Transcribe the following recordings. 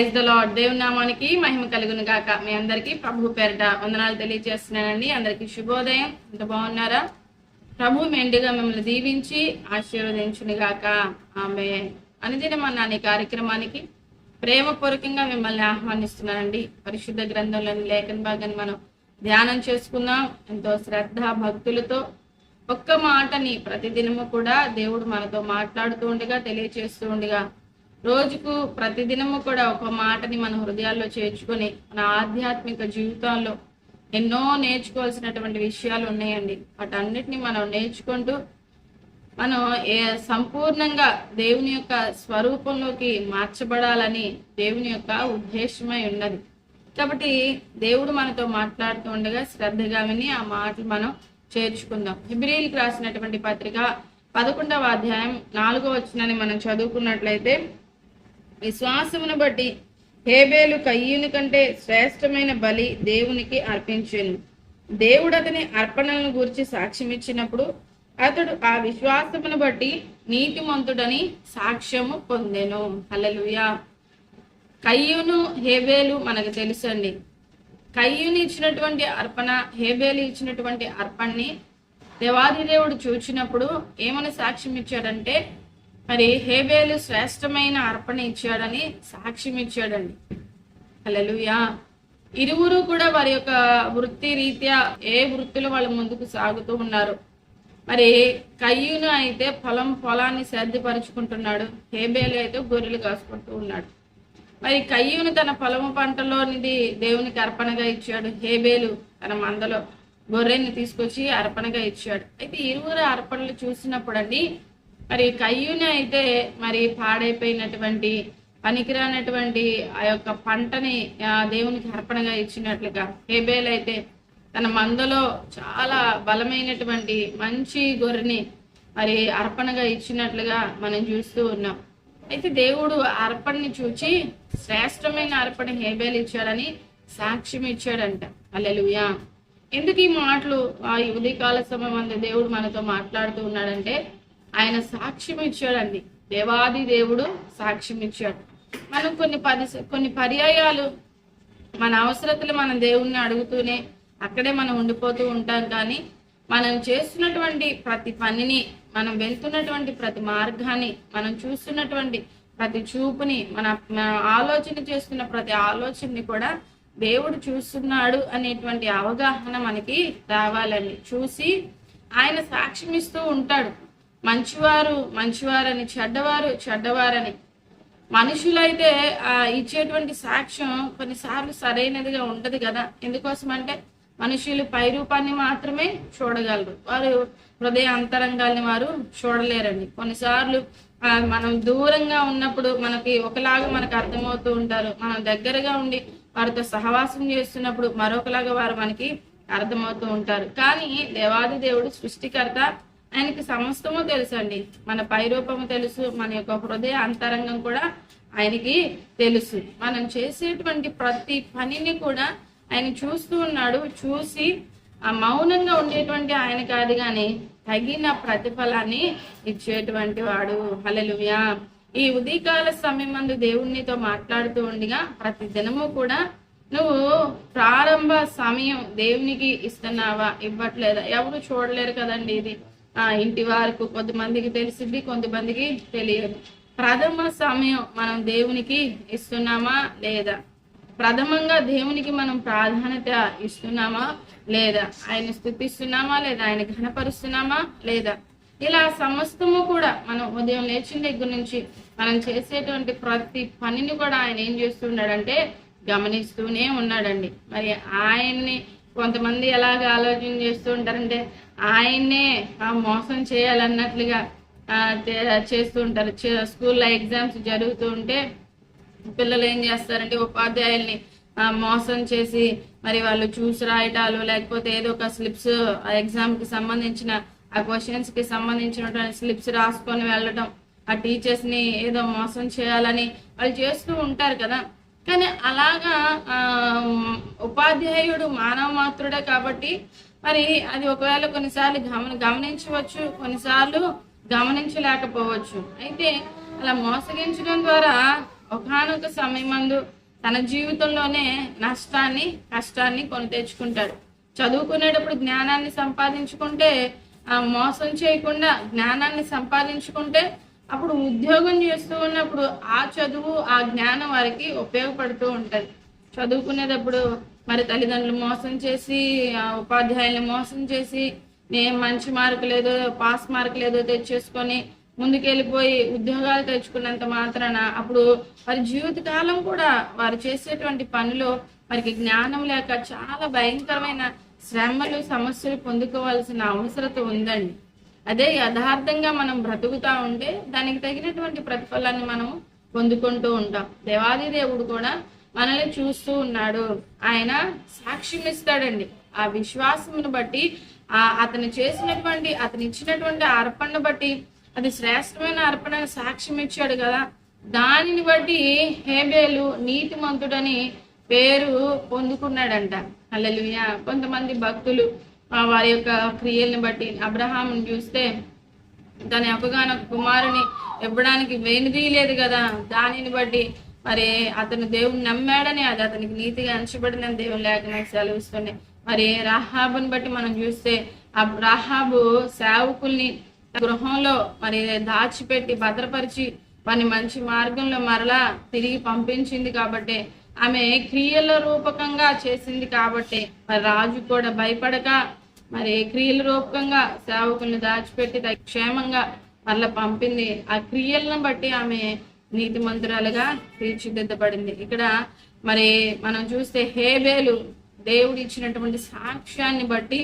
Praise the lord దేవుని నామానికి మహిమ కలుగును గాక. మీ అందరికీ ప్రభు పేరిట వందనాలు తెలియజేస్తున్నానండి. అందరికీ శుభోదయం. ఎంత బాగున్నారా? ప్రభు మెండుగా మిమ్మల్ని దీవించి ఆశీర్వదించును గాక. ఆమె అనుదినం అన్న ఈ కార్యక్రమానికి ప్రేమపూర్వకంగా మిమ్మల్ని ఆహ్వానిస్తున్నానండి. పరిశుద్ధ గ్రంథంలోని లేఖన భాగాన్ని మనం ధ్యానం చేసుకుందాం. ఎంతో శ్రద్ధ భక్తులతో ఒక్క మాటని ప్రతిదినము కూడా దేవుడు మనతో మాట్లాడుతూ ఉండగా తెలియచేస్తూ ఉండగా రోజుకు ప్రతిదినము కూడా ఒక మాటని మన హృదయాల్లో చేర్చుకొని మన ఆధ్యాత్మిక జీవితాల్లో ఎన్నో నేర్చుకోవాల్సినటువంటి విషయాలు ఉన్నాయండి. వాటన్నిటిని మనం నేర్చుకుంటూ మనం ఏ సంపూర్ణంగా దేవుని యొక్క స్వరూపంలోకి మార్చబడాలని దేవుని యొక్క ఉద్దేశమై ఉన్నది. కాబట్టి దేవుడు మనతో మాట్లాడుతూ ఉండగా శ్రద్ధగా విని ఆ మాటలు మనం చేర్చుకుందాం. హిబ్రిల్కి రాసినటువంటి పత్రిక పదకొండవ అధ్యాయం నాలుగో వచ్చినని మనం చదువుకున్నట్లయితే విశ్వాసమును బట్టి హేబేలు కయ్యూని కంటే శ్రేష్టమైన బలి దేవునికి అర్పించాను. దేవుడు అతని అర్పణలను గురించి సాక్ష్యం ఇచ్చినప్పుడు అతడు ఆ విశ్వాసమును బట్టి నీతిమంతుడని సాక్ష్యము పొందెను. హల్లెలూయా. కయ్యూను హేబేలు మనకు తెలుసండి. కయ్యూని ఇచ్చినటువంటి అర్పణ హేబేలు ఇచ్చినటువంటి అర్పణని దేవాది దేవుడు చూచినప్పుడు ఏమని సాక్ష్యం ఇచ్చాడంటే మరి హేబేలు శ్రేష్టమైన అర్పణ ఇచ్చాడని సాక్ష్యం ఇచ్చాడండి. అలలుయా ఇరువురు కూడా వారి యొక్క వృత్తి రీత్యా ఏ వృత్తిలో వాళ్ళు ముందుకు సాగుతూ ఉన్నారు? మరి కయ్యూను అయితే పొలం పొలాన్ని సర్దిపరుచుకుంటున్నాడు హేబేలు అయితే గొర్రెలు కాసుకుంటూ ఉన్నాడు. మరి కయ్యూను తన పొలము పంటలోనిది దేవునికి అర్పణగా ఇచ్చాడు. హేబేలు తన మందలో గొర్రెని తీసుకొచ్చి అర్పణగా ఇచ్చాడు. అయితే ఇరువురు అర్పణలు చూసినప్పుడు అండి మరి కయ్యూని అయితే మరి పాడైపోయినటువంటి పనికిరానటువంటి ఆ యొక్క పంటని దేవునికి అర్పణగా ఇచ్చినట్లుగా హేబేల్ అయితే తన మందలో చాలా బలమైనటువంటి మంచి గొర్రెని మరి అర్పణగా ఇచ్చినట్లుగా మనం చూస్తూ ఉన్నాం. అయితే దేవుడు అర్పణని చూచి శ్రేష్టమైన అర్పణ హేబేలు ఇచ్చాడని సాక్ష్యం ఇచ్చాడంట. అల్లెలుయా ఎందుకు ఈ మాటలు? ఆ ఉదయకాల సమయం అందు దేవుడు మనతో మాట్లాడుతూ ఉన్నాడంటే ఆయన సాక్ష్యం ఇచ్చాడండి దేవాది దేవుడు సాక్ష్యం ఇచ్చాడు మనం కొన్ని పరి కొన్ని పర్యాయాలు మన అవసరతలు మన దేవుణ్ణి అడుగుతూనే అక్కడే మనం ఉండిపోతూ ఉంటాం కానీ మనం చేస్తున్నటువంటి ప్రతి పనిని మనం వెళ్తున్నటువంటి ప్రతి మార్గాన్ని మనం చూస్తున్నటువంటి ప్రతి చూపుని మన మన ఆలోచన చేస్తున్న ప్రతి ఆలోచనని కూడా దేవుడు చూస్తున్నాడు అనేటువంటి అవగాహన మనకి రావాలండి. చూసి ఆయన సాక్ష్యం ఇస్తూ ఉంటాడు. మంచివారు మంచివారని చెడ్డవారు చెడ్డవారని. మనుషులైతే ఆ ఇచ్చేటువంటి సాక్ష్యం కొన్నిసార్లు సరైనదిగా ఉండదు కదా. ఎందుకోసం అంటే మనుషులు పై రూపాన్ని మాత్రమే చూడగలరు. వారు హృదయ అంతరంగాల్ని వారు చూడలేరండి. కొన్నిసార్లు మనం దూరంగా ఉన్నప్పుడు మనకి ఒకలాగా మనకు అర్థమవుతూ ఉంటారు. మనం దగ్గరగా ఉండి వారితో సహవాసం చేస్తున్నప్పుడు మరొకలాగా వారు మనకి అర్థమవుతూ ఉంటారు. కానీ దేవాది దేవుడు సృష్టికర్త ఆయనకి సమస్తము తెలుసు అండి మన పైరూపము తెలుసు మన యొక్క హృదయ అంతరంగం కూడా ఆయనకి తెలుసు. మనం చేసేటువంటి ప్రతి పనిని కూడా ఆయన చూస్తూ ఉన్నాడు. చూసి ఆ మౌనంగా ఉండేటువంటి ఆయన కాదు కానీ తగిన ప్రతిఫలాన్ని ఇచ్చేటువంటి వాడు. హలలుయా ఈ ఉదయకాల సమయం మందు దేవునితో మాట్లాడుతూ ఉండగా ప్రతి దినము కూడా నువ్వు ప్రారంభ సమయం దేవునికి ఇస్తున్నావా? ఇవ్వట్లేదా? ఎవరు చూడలేరు కదండి ఇది. ఇంటి వారికి కొంతమందికి తెలిసింది కొంతమందికి తెలియదు. ప్రథమ సమయం మనం దేవునికి ఇస్తున్నామా లేదా? ప్రథమంగా దేవునికి మనం ప్రాధాన్యత ఇస్తున్నామా లేదా? ఆయన స్థుతిస్తున్నామా లేదా? ఆయన ఘనపరుస్తున్నామా లేదా? ఇలా సమస్తము కూడా మనం ఉదయం లేచిన దగ్గర నుంచి మనం చేసేటువంటి ప్రతి పనిని కూడా ఆయన ఏం చేస్తున్నాడంటే గమనిస్తూనే ఉన్నాడండి. మరి ఆయన్ని కొంతమంది ఎలాగ ఆలోచన చేస్తూ ఉంటారంటే ఆయన్నే ఆ, మోసం చేయాలన్నట్లుగా ఆ, చేస్తూ ఉంటారు. చే- స్కూల్లో ఎగ్జామ్స్ జరుగుతూ ఉంటే పిల్లలు ఏం చేస్తారంటే ఉపాధ్యాయుల్ని మోసం చేసి మరి వాళ్ళు చూసి రాయటాలు లేకపోతే ఏదో ఒక స్లిప్స్ ఎగ్జామ్కి సంబంధించిన ఆ క్వశ్చన్స్కి సంబంధించిన స్లిప్స్ రాసుకొని వెళ్ళటం ఆ టీచర్స్ని ఏదో మోసం చేయాలని వాళ్ళు చేస్తూ ఉంటారు కదా. కానీ అలాగా ఆ, ఉపాధ్యాయుడు మానవ మాత్రుడే కాబట్టి మరి అది ఒకవేళ కొన్నిసార్లు గమని గమనించవచ్చు కొన్నిసార్లు గమనించలేకపోవచ్చు. అయితే అలా మోసగించడం ద్వారా ఒకనొక సమయమందు తన జీవితంలోనే నష్టాన్ని కష్టాన్ని కొని తెచ్చుకుంటాడు. చదువుకునేటప్పుడు జ్ఞానాన్ని సంపాదించుకుంటే ఆ మోసం చేయకుండా జ్ఞానాన్ని సంపాదించుకుంటే అప్పుడు ఉద్యోగం చేస్తూ ఉన్నప్పుడు ఆ చదువు ఆ జ్ఞానం వారికి ఉపయోగపడుతూ ఉంటది. చదువుకునేటప్పుడు మరి తల్లిదండ్రులు మోసం చేసి ఆ ఉపాధ్యాయులు మోసం చేసి నేను మంచి మార్కు లేదో పాస్ మార్క్ లేదో తెచ్చేసుకొని ముందుకెళ్ళిపోయి ఉద్యోగాలు తెచ్చుకున్నంత మాత్రాన అప్పుడు వారి జీవితకాలం కూడా వారు చేసేటువంటి పనిలో వారికి జ్ఞానం లేక చాలా భయంకరమైన శ్రమలు సమస్యలు పొందుకోవాల్సిన అవసరత ఉందండి. అదే యథార్థంగా మనం బ్రతుకుతా ఉంటే దానికి తగినటువంటి ప్రతిఫలాన్ని మనం పొందుకుంటూ ఉంటాం. దేవాది దేవుడు కూడా మనల్ని చూస్తూ ఉన్నాడు. ఆయన సాక్ష్యం ఇస్తాడండి. ఆ విశ్వాసమును బట్టి ఆ అతను చేసినటువంటి అతను ఇచ్చినటువంటి అర్పణను బట్టి అది శ్రేష్టమైన అర్పణ సాక్ష్యం ఇచ్చాడు కదా. దానిని బట్టి హేబేలు నీతిమంతుడని పేరు పొందుకున్నాడంట. అల్లెలుయ కొంతమంది భక్తులు వారి యొక్క క్రియల్ని బట్టి అబ్రహాంని చూస్తే తన అపగాన కుమారుని ఇవ్వడానికి వేణుదీయలేదు కదా. దానిని బట్టి మరి అతను దేవుని నమ్మాడని అది అతనికి నీతిగా అంచబడిన దేవుని లేఖనాలు సెలవిస్తున్నాయి. మరి రాహాబుని బట్టి మనం చూస్తే ఆ రాహాబు సేవకుల్ని గృహంలో మరి దాచిపెట్టి భద్రపరిచి వారిని మంచి మార్గంలో మరలా తిరిగి పంపించింది కాబట్టి ఆమె క్రియల రూపకంగా చేసింది కాబట్టి మరి రాజు కూడా భయపడక మరి క్రియల రూపకంగా సేవకుల్ని దాచిపెట్టి క్షేమంగా మరలా పంపింది. ఆ క్రియలను బట్టి ఆమె నీతి మంత్రాలుగా తీర్చిదిద్దబడింది. ఇక్కడ మరి మనం చూస్తే హేబేలు దేవుడు ఇచ్చినటువంటి సాక్ష్యాన్ని బట్టి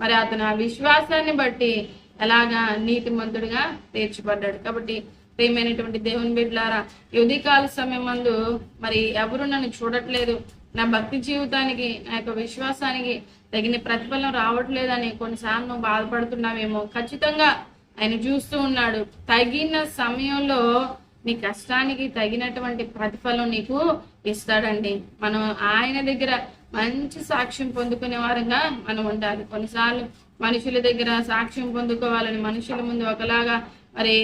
మరి అతను ఆ విశ్వాసాన్ని బట్టి ఎలాగా నీతిమంతుడిగా తీర్చిపడ్డాడు. కాబట్టి ప్రియమైనటువంటి దేవుని బిడ్లారా యుధికాల సమయం మందు మరి ఎవరు నన్ను చూడట్లేదు. నా భక్తి జీవితానికి నా యొక్క విశ్వాసానికి తగిన ప్రతిఫలం రావట్లేదని కొన్నిసార్లు నువ్వు బాధపడుతున్నావేమో. ఖచ్చితంగా ఆయన చూస్తూ ఉన్నాడు. తగిన సమయంలో నీ కష్టానికి తగినటువంటి ప్రతిఫలం నీకు ఇస్తాడండి. మనం ఆయన దగ్గర మంచి సాక్ష్యం పొందుకునే వారంగా మనం ఉండాలి. కొన్నిసార్లు మనుషుల దగ్గర సాక్ష్యం పొందుకోవాలని మనుషుల ముందు ఒకలాగా మరి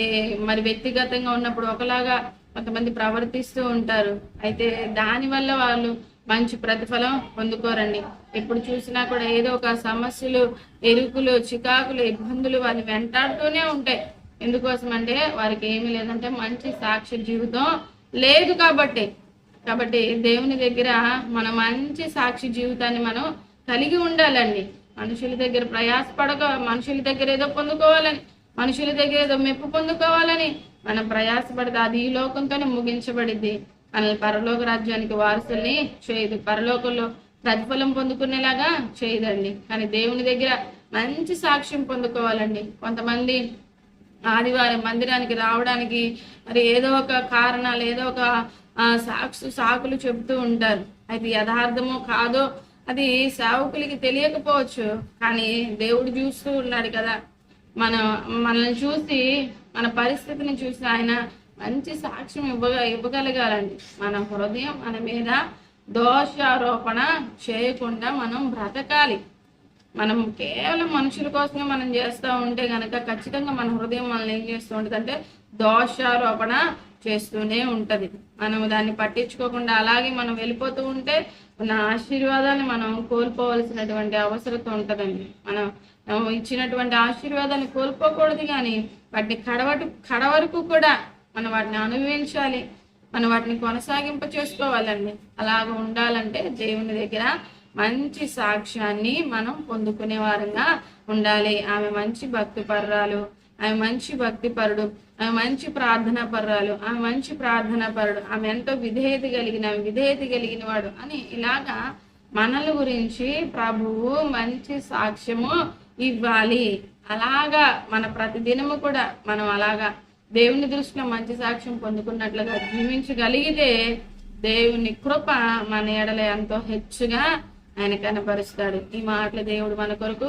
మరి వ్యక్తిగతంగా ఉన్నప్పుడు ఒకలాగా కొంతమంది ప్రవర్తిస్తూ ఉంటారు. అయితే దానివల్ల వాళ్ళు మంచి ప్రతిఫలం పొందుకోరండి. ఎప్పుడు చూసినా కూడా ఏదో ఒక సమస్యలు ఎరుకులు చికాకులు ఇబ్బందులు వారిని వెంటాడుతూనే ఉంటాయి. ఎందుకోసం అంటే వారికి ఏమీ లేదంటే మంచి సాక్షి జీవితం లేదు కాబట్టి. కాబట్టి దేవుని దగ్గర మన మంచి సాక్షి జీవితాన్ని మనం కలిగి ఉండాలండి. మనుషుల దగ్గర ప్రయాసపడక మనుషుల దగ్గర ఏదో పొందుకోవాలని మనుషుల దగ్గర ఏదో మెప్పు పొందుకోవాలని మనం ప్రయాసపడితే అది ఈ లోకంతోనే ముగించబడిద్ది. మనల్ని పరలోక రాజ్యానికి వారసుల్ని చేయదు. పరలోకంలో ప్రతిఫలం పొందుకునేలాగా చేయదండి. కానీ దేవుని దగ్గర మంచి సాక్ష్యం పొందుకోవాలండి. కొంతమంది ఆదివారం మందిరానికి రావడానికి మరి ఏదో ఒక కారణాలు ఏదో ఒక సాక్షు సాకులు చెబుతూ ఉంటారు. అది యథార్థమో కాదో అది సేవకులకి తెలియకపోవచ్చు. కానీ దేవుడు చూస్తూ ఉన్నాడు కదా. మన మనల్ని చూసి మన పరిస్థితిని చూసి ఆయన మంచి సాక్ష్యం ఇవ్వగ ఇవ్వగలగాలండి. మన హృదయం మన మీద దోషారోపణ చేయకుండా మనం బ్రతకాలి. మనం కేవలం మనుషుల కోసమే మనం చేస్తూ ఉంటే కనుక ఖచ్చితంగా మన హృదయం మనల్ని ఏం చేస్తూ ఉంటుంది అంటే దోషారోపణ చేస్తూనే ఉంటుంది. మనం దాన్ని పట్టించుకోకుండా అలాగే మనం వెళ్ళిపోతూ ఉంటే మన ఆశీర్వాదాన్ని మనం కోల్పోవలసినటువంటి అవసరత ఉంటుందండి. మనం ఇచ్చినటువంటి ఆశీర్వాదాన్ని కోల్పోకూడదు కానీ వాటిని కడవటి కడవరకు కూడా మనం వాటిని అనుభవించాలి. మనం వాటిని కొనసాగింప చేసుకోవాలండి. అలాగ ఉండాలంటే దేవుని దగ్గర మంచి సాక్ష్యాన్ని మనం పొందుకునే వారంగా ఉండాలి. ఆమె మంచి భక్తి పర్రాలు ఆమె మంచి భక్తి పరుడు ఆమె మంచి ప్రార్థన పర్రాలు ఆమె మంచి ప్రార్థన పరుడు ఆమె ఎంతో విధేయత కలిగిన ఆమె విధేయత కలిగిన వాడు అని ఇలాగా మనల గురించి ప్రభువు మంచి సాక్ష్యము ఇవ్వాలి. అలాగా మన ప్రతిదినము కూడా మనం అలాగా దేవుని దృష్టిలో మంచి సాక్ష్యం పొందుకున్నట్లుగా జీవించగలిగితే దేవుని కృప మన ఎడల ఎంతో హెచ్చుగా ఆయన కనపరుస్తాడు. ఈ మాటలు దేవుడు మన కొరకు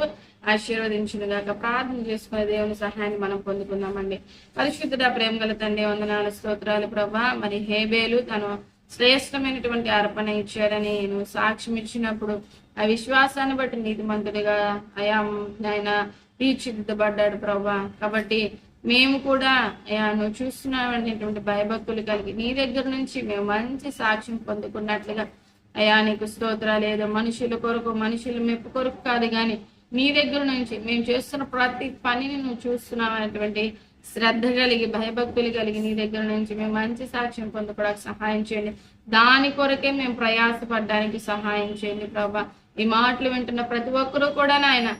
ఆశీర్వదించును గాక ప్రార్థన చేసుకునే దేవుని సహాయాన్ని మనం పొందుకుందామండి. పరిశుద్ధుడ ప్రేమ గల తండ్రి వందనాలు స్తోత్రాలు ప్రభా. మరి హేబేలు తను శ్రేష్టమైనటువంటి అర్పణ ఇచ్చాడని నువ్వు సాక్ష్యం ఇచ్చినప్పుడు ఆ విశ్వాసాన్ని బట్టి నీతిమంతుడిగా అయా ఆయన తీర్చిదిద్దబడ్డాడు ప్రభా. కాబట్టి మేము కూడా అయ్యా నువ్వు చూస్తున్నామనేటువంటి భయభక్తులు కలిగి నీ దగ్గర నుంచి మేము మంచి సాక్ష్యం పొందుకున్నట్లుగా అయా నీకు స్తోత్రాలు ఏదో మనుషుల కొరకు మనుషుల మెప్పు కొరకు కాదు కానీ నీ దగ్గర నుంచి మేము చేస్తున్న ప్రతి పనిని నువ్వు చూస్తున్నావు అనేటువంటి శ్రద్ధ కలిగి భయభక్తులు కలిగి నీ దగ్గర నుంచి మేము మంచి సాక్ష్యం పొందుకోవడానికి సహాయం చేయండి. దాని కొరకే మేము ప్రయాసపడడానికి సహాయం చేయండి ప్రభా. ఈ మాటలు వింటున్న ప్రతి ఒక్కరూ కూడా నాయన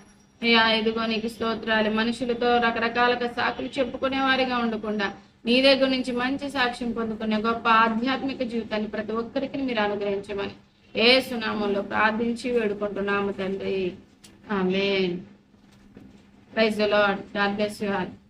అయ్యా ఇదిగో నీకు స్తోత్రాలు. మనుషులతో రకరకాలుగా సాకులు చెప్పుకునే వారిగా ఉండకుండా నీ దగ్గర నుంచి మంచి సాక్ష్యం పొందుకునే గొప్ప ఆధ్యాత్మిక జీవితాన్ని ప్రతి ఒక్కరికి మీరు అనుగ్రహించమని ఏ సునామంలో ప్రార్థించి వేడుకుంటున్నాము తండ్రి. ఆమె praise Lord. God bless you all.